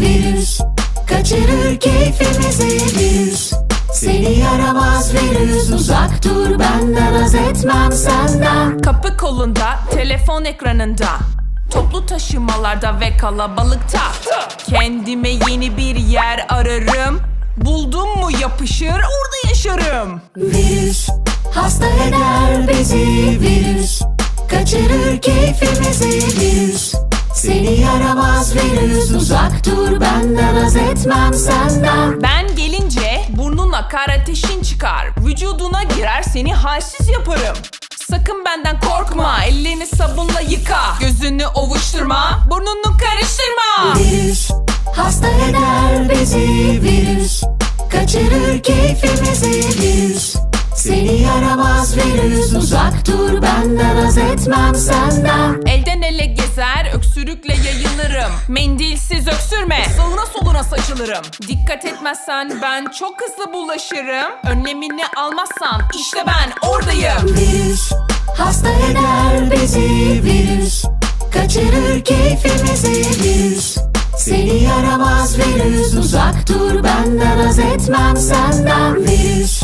virüs Kaçırır keyfimizi virüs. Seni yaramaz virüs Uzak dur benden az etmem senden. Kapı kolunda, telefon ekranında. Toplu taşımalarda ve kalabalıkta. Kendime yeni bir yer ararım. Buldum mu yapışır orada yaşarım. Virüs hasta eder bizi virüs. Kaçırır keyfimizi virüs virüs Uzak dur benden az etmem senden. Ben gelince burnun akar ateşin çıkar. Vücuduna girer seni halsiz yaparım. Sakın benden korkma ellerini sabunla yıka. Gözünü ovuşturma burnunu karıştırma. Virüs hasta eder bizi virüs Kaçırır keyfimizi. Virüs Seni yaramaz virüs Uzak dur benden az etmem senden. Elden ele gezer, yayılırım. Mendilsiz öksürme, sağına soluna saçılırım. Dikkat etmezsen ben çok hızlı bulaşırım. Önlemini almazsan işte ben oradayım. Virüs hasta eder bizi virüs Kaçırır keyfimizi virüs Seni yaramaz virüs Uzak dur benden az etmem senden Virüs